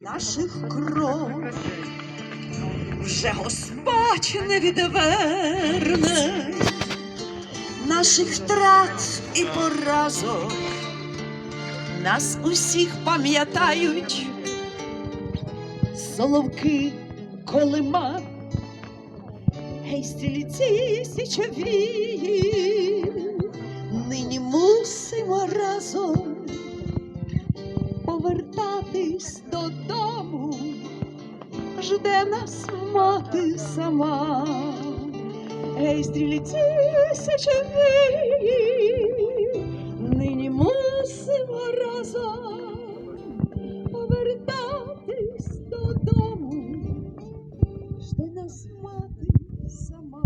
наших кров вже Господь не відверне. Наших втрат і поразок. Нас усіх пам'ятають. Соловки колима, гей стрільці січові, нині мусимо разом жде нас мати сама. Гей, стрільці січові, нині мусимо разом повертатись додому, жде нас мати сама.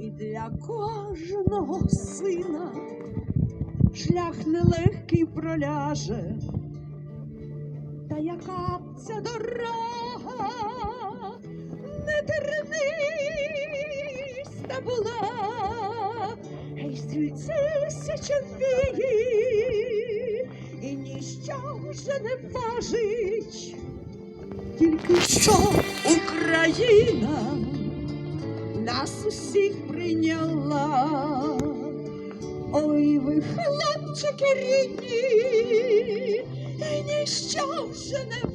І для кожного сина шлях нелегкий проляже, яка ця дорога не терниста була, гей, стрільці січовії, і ніщо вже не важить, тільки що Україна нас усіх прийняла. Ой, ви, хлопчики рідні, і ніщо вже не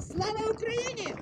Слава Україні!